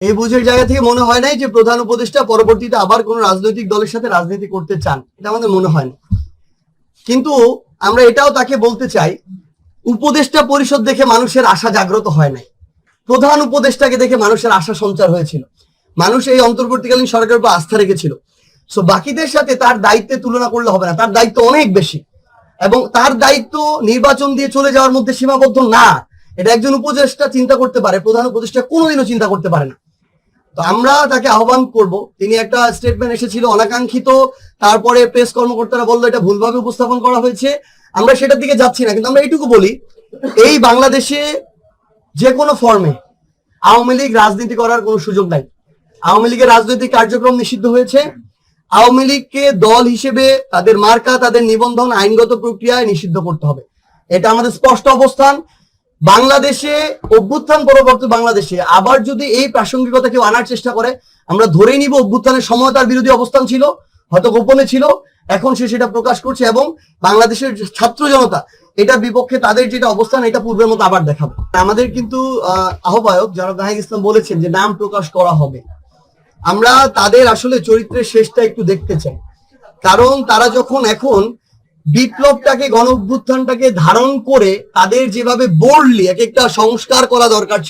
এই বুঝের জায়গা থেকে মনে হয় নাই যে প্রধান উপদেষ্টা পরবর্তীতে আবার কোন রাজনৈতিক দলের সাথে রাজনীতি করতে চান। এটা আমাদের মনে হয় না। কিন্তু আমরা এটাও তাকে বলতে চাই, উপদেষ্টা পরিষদ দেখে মানুষের আশা জাগ্রত হয় নাই। প্রধান উপদেষ্টাকে দেখে মানুষের আশা সঞ্চার হয়েছিল। মানুষ এই অন্তর্বর্তীকালীন সরকারের উপর আস্থা রেখেছিল। সো বাকিদের সাথে তার দায়িত্বে তুলনা করলে হবে না। তার দায়িত্ব অনেক বেশি। এবং তার দায়িত্ব নির্বাচন দিয়ে চলে যাওয়ার মধ্যে সীমাবদ্ধ না। এটা একজন উপদেষ্টা চিন্তা করতে পারে, প্রধান উপদেষ্টা কোনোদিনও চিন্তা করতে পারে না। তো আমরা তাকে আহ্বান করব। তিনি একটা স্টেটমেন্ট এসেছিল অনাকাঙ্ক্ষিত, তারপরে প্রেস কর্মকর্তারা বলল এটা ভুলভাবে উপস্থাপন করা হয়েছে। আমরা সেটার দিকে যাচ্ছি না, কিন্তু আমরা এইটুকু বলি, এই বাংলাদেশে যে কোনো ফর্মে আওয়ামী লীগ রাজনীতি করার কোনো সুযোগ নাই। আওয়ামী লীগের রাজনৈতিক কার্যক্রম নিষিদ্ধ হয়েছে। আওয়ামী লীগকে দল হিসেবে তাদের মার্কা, তাদের নিবন্ধন আইনগত প্রক্রিয়ায় নিষিদ্ধ করতে হবে। এটা আমাদের স্পষ্ট অবস্থান। বাংলাদেশে অভ্যুত্থান পরবর্তী বাংলাদেশে আবার যদি এই প্রাসঙ্গিকতা কেউ আনার চেষ্টা করে আমরা ধরেই নিব অভ্যুত্থানের সময় তার বিরোধী অবস্থান ছিল হয়তো গোপনে ছিল এখন সে সেটা প্রকাশ করছে এবং বাংলাদেশের ছাত্র জনতা এটার বিপক্ষে তাদের যেটা অবস্থান এটা পূর্বের মতো আবার দেখাবো। আমাদের কিন্তু আহ, আহ্বায়ক জনাব নাহিদ ইসলাম বলেছেন যে নাম প্রকাশ করা হবে। আমরা তাদের আসলে চরিত্রের শেষটা একটু দেখতে চাই। কারণ তারা যখন এখন বিপ্লবটাকে গণ ধারণ করে তাদের যেভাবে বোল্ডলি এক একটা সংস্কার করা দরকার ছিল।